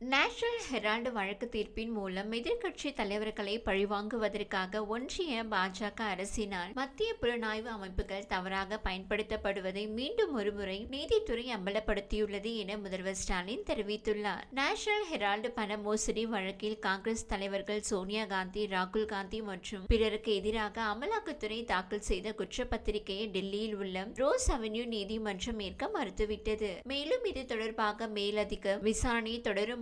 National Herald வழக்கு தீர்ப்பின் மூலம் எதிர்க்கட்சி தலைவர்களை பழிவாங்குவதற்காக ஒன்றிய பாஜக அரசினால் மத்திய புலனாய்வு அமைப்புகள் தவறாக பயன்படுத்தப்படுவதை மீண்டும் ஒருமுறை நீதித்துறை அம்பலப்படுத்தியுள்ளது என முதல்வர் ஸ்டாலின் தெரிவித்துள்ளார். நேஷனல் ஹெரால்டு பண மோசடி வழக்கில் காங்கிரஸ் தலைவர்கள் சோனியா காந்தி ராகுல் காந்தி மற்றும் பிறருக்கு எதிராக அமலாக்கத்துறை தாக்கல் செய்த குற்றப்பத்திரிகையை டெல்லியில் உள்ள ரோஸ் அவென்யூ நீதிமன்றம் ஏற்க மறுத்துவிட்டது. மேலும் இது தொடர்பாக மேலதிக விசாரணை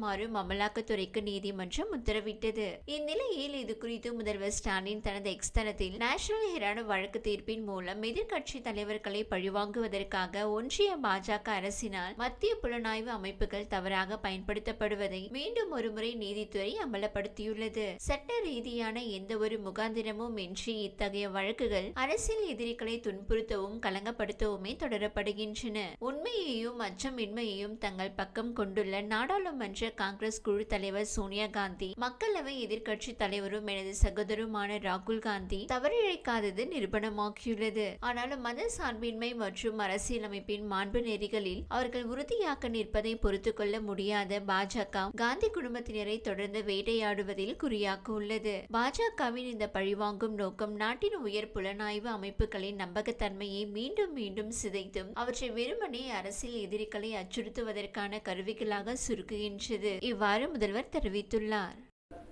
தொடருமாறு அமலாக்கத்துறைக்கு நீதிமன்றம் உத்தரவிட்டது. இந்நிலையில் இது குறித்து முதல்வர் ஸ்டாலின் தனது எக்ஸ் தளத்தில் நேஷனல் ஹெரான வழக்கு தீர்ப்பின் மூலம் எதிர்க்கட்சி தலைவர்களை பழிவாங்குவதற்காக ஒன்றிய பாஜக அரசினால் மத்திய புலனாய்வு அமைப்புகள் தவறாக பயன்படுத்தப்படுவதை மீண்டும் ஒருமுறை நீதித்துறை அமலப்படுத்தியுள்ளது. சட்ட ரீதியான எந்த ஒரு முகாந்திரமும் இன்றி இத்தகைய வழக்குகள் அரசியல் எதிரிகளை துன்புறுத்தவும் கலங்கப்படுத்தவுமே தொடரப்படுகின்றன. உண்மையையும் அச்சமின்மையையும் தங்கள் பக்கம் கொண்டுள்ள நாடாளுமன்ற காங்கிரஸ் குழு தலைவர் சோனியா காந்தி மக்களவை எதிர்க்கட்சி தலைவரும் எனது சகோதரருமான ராகுல் காந்தி தவறிழைக்காதது நிரூபணமாகியுள்ளது. ஆனாலும் மத சார்பின்மை மற்றும் அரசியலமைப்பின் மாண்பு நெறிகளில் அவர்கள் உறுதியாக்க நிற்பதை பொறுத்து கொள்ள முடியாத பாஜக காந்தி குடும்பத்தினரை தொடர்ந்து வேட்டையாடுவதில் குறியாக்க உள்ளது. பாஜகவின் இந்த பழிவாங்கும் நோக்கம் நாட்டின் உயர் புலனாய்வு அமைப்புகளின் நம்பகத்தன்மையை மீண்டும் மீண்டும் சிதைத்தும் அவற்றை வெறுமனே அரசியல் எதிரிகளை அச்சுறுத்துவதற்கான கருவிகளாக சுருக்குகின்றது. இவ்வாறு முதல்வர் தெரிவித்துள்ளார்.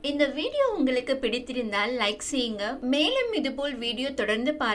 இந்த வீடியோ உங்களுக்கு பிடித்திருந்தால் லைக் செய்யுங்க. மேலும் இதுபோல் வீடியோ தொடர்ந்து பார்க்க